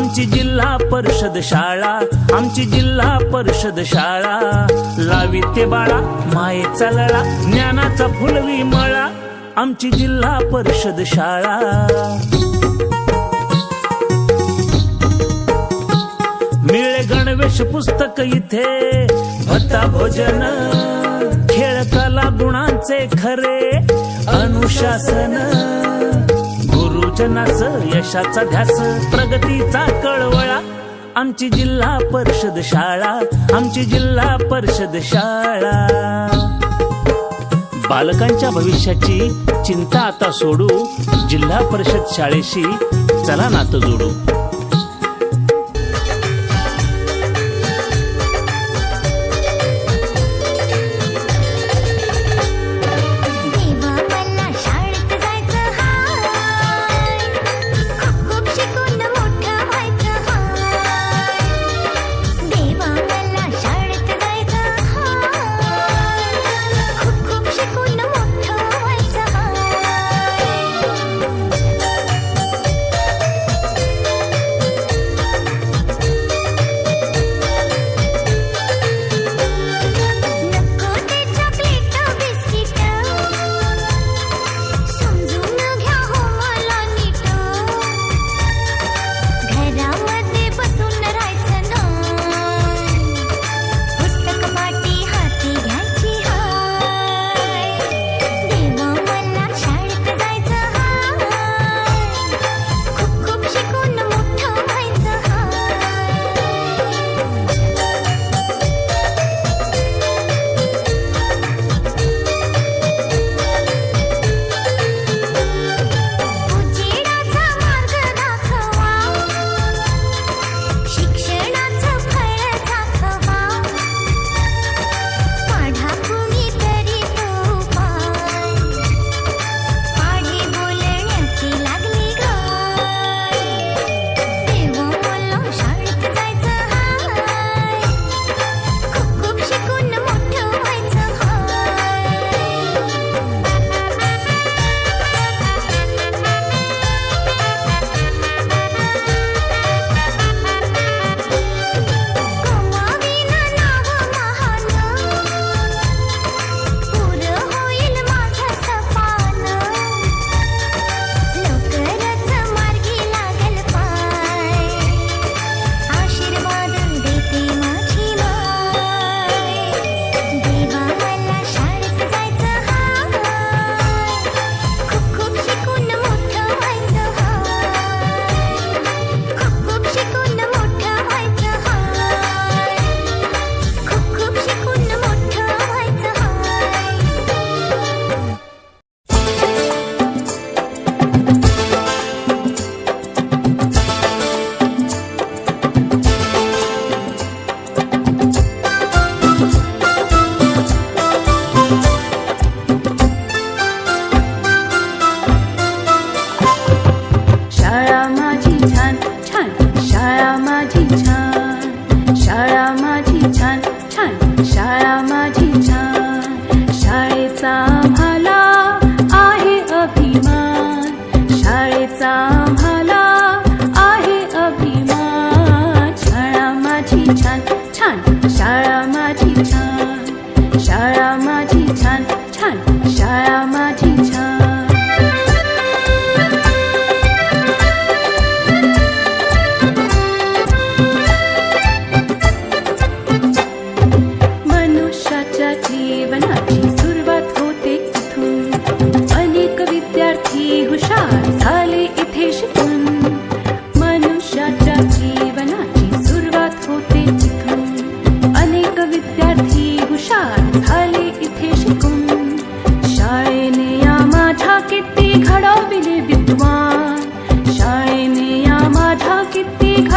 आमची जिल्हा परिषद शाळा आमची जिल्हा परिषद शाळा. लावी ते बाळा माये लळा ज्ञानाचा फुलवी मळा आमची जिल्हा परिषद शाळा. मिळे गणवेश पुस्तक इथे भत्ता भोजन खेळ कला गुणांचे खरे अनुशासन. योजनास यशाचा ध्यास प्रगतीचा कळवळा. आमची जिल्हा परिषद शाळा आमची जिल्हा परिषद शाळा. बालकांच्या भविष्याची चिंता आता सोडू. जिल्हा परिषद शाळेशी चला नातं जोडू.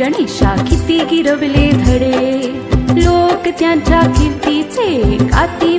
गणेशा किती गिरवले धडे. लोक त्यांच्या कीर्तीचे काती